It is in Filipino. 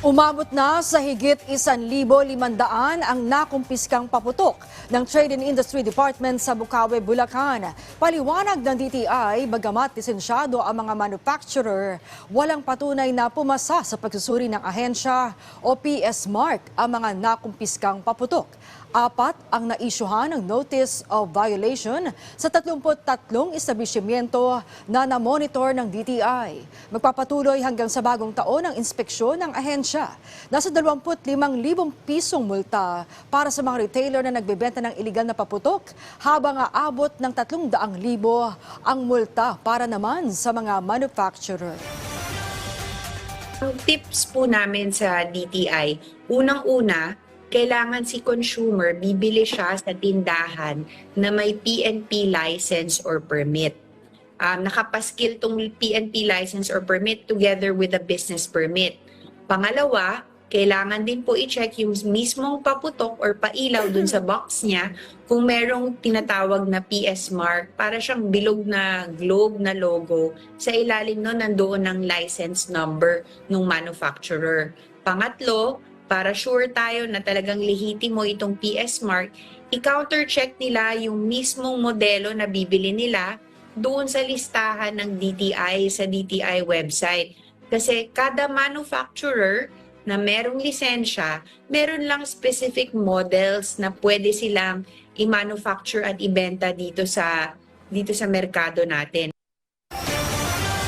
Umabot na sa higit 1,500 ang nakumpiskang paputok ng Trade and Industry Department sa Bukawe, Bulacan. Paliwanag ng DTI, bagamat lisensyado ang mga manufacturer, walang patunay na pumasa sa pagsusuri ng ahensya o PS Mark ang mga nakumpiskang paputok. Apat ang naisyuhan ng Notice of Violation sa 33 establishmento na namonitor ng DTI. Magpapatuloy hanggang sa bagong taon ang inspeksyon ng ahensya. Nasa 25,000 pisong multa para sa mga retailer na nagbebenta ng iligal na paputok habang aabot ng 300,000 ang multa para naman sa mga manufacturer. Ang tips po namin sa DTI, unang-una, kailangan si consumer bibili siya sa tindahan na may PNP license or permit. Um, nakapaskil tong PNP license or permit together with a business permit. Pangalawa, kailangan din po i-check yung mismong paputok or pailaw dun sa box niya kung merong tinatawag na PS mark para siyang bilog na globe na logo sa ilalim nun nandoon ng license number ng manufacturer. Pangatlo, para sure tayo na talagang lehitimo itong PS mark, i-counter check nila yung mismong modelo na bibili nila doon sa listahan ng DTI sa DTI website. Kasi kada manufacturer na merong lisensya, meron lang specific models na pwede silang i-manufacture at ibenta dito sa dito sa merkado natin.